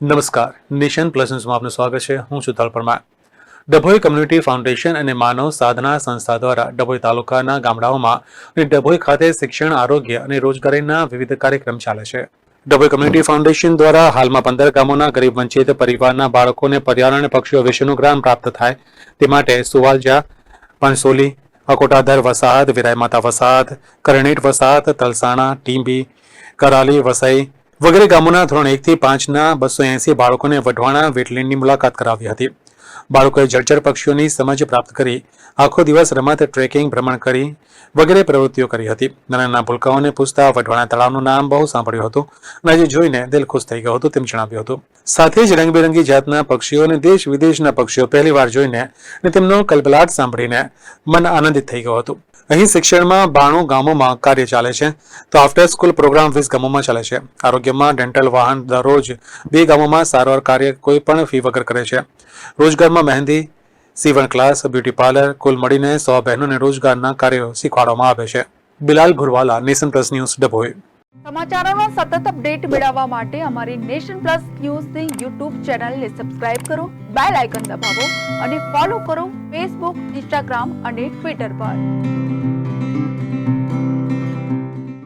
નમસ્કાર. Nation plus ન્યૂઝમાં આપનું સ્વાગત છે. હું છું તલ પરમાર. ડભોઈ કમ્યુનિટી ફાઉન્ડેશન અને માનવ સાધના સંસ્થા દ્વારા ડભોઈ તાલુકાના ગામડાઓમાં અને ડભોઈ ખાતે શિક્ષણ, આરોગ્ય અને રોજગારીના વિવિધ કાર્યક્રમ ચાલે છે. ડભોઈ કમ્યુનિટી ફાઉન્ડેશન દ્વારા હાલમાં પંદર ગામોના ગરીબ વંચિત પરિવારના બાળકોને પર્યાવરણ પક્ષીઓ વિશેનું જ્ઞાન પ્રાપ્ત થાય. તે માટે સુવાલજા પંસોલી અકોટાધર વસાહત, વિરાય માતા વસાહત, કરણેટ વસાહત, તલસાણા, ટીંબી, કરાલી વસઈ વગેરે ગામોના ધોરણ એકથી પાંચના બસો એંસી બાળકોને વઢવાણા વેટલેન્ડની મુલાકાત કરાવી હતી. બાળકોએ જળચર પક્ષીઓની સમજ પ્રાપ્ત કરી, આખો દિવસ રમત, ટ્રેકિંગ, ભ્રમણ કરી વગેરે પ્રવૃત્તિઓ કરી હતી. નાના નાના ભૂલકાઓને પૂછતા વઢવાણા તળાવનું નામ બહુ સાંભળ્યું હતું અને આજે જોઈને દિલ ખુશ થઈ ગયું હતું તેમ જણાવ્યું હતું. સાથે જ રંગબેરંગી જાતના પક્ષીઓ અને દેશ વિદેશના પક્ષીઓ પહેલીવાર જોઈને અને તેમનો કલબલાટ સાંભળીને મન આનંદિત થઈ ગયું હતું. અહીં શિક્ષણમાં બાણું ગામોમાં કાર્ય ચાલે છે. તો આફ્ટર સ્કૂલ પ્રોગ્રામ વીસ ગામોમાં ચાલે છે. આરોગ્યમાં ડેન્ટલ વાહન દરરોજ બે ગામોમાં સારવાર કાર્ય કોઈ પણ ફી વગર કરે છે. રોજગારમાં મહેંદી, સીવણ ક્લાસ બ્યુટી પાર્લર કુલ મળીને સો બહેનોને રોજગારના કાર્યો શીખવાડવામાં આવે છે. Bilal Bhurwala Nation Plus News Dabhoi. સમાચારોનો સતત અપડેટ મેળવવા માટે અમારી નેશન પ્લસ ન્યૂઝની યુટ્યુબ ચેનલને સબસ્ક્રાઇબ કરો બેલ આઇકન દબાવો અને ફોલો કરો ફેસબુક ઇન્સ્ટાગ્રામ અને ટ્વિટર પર.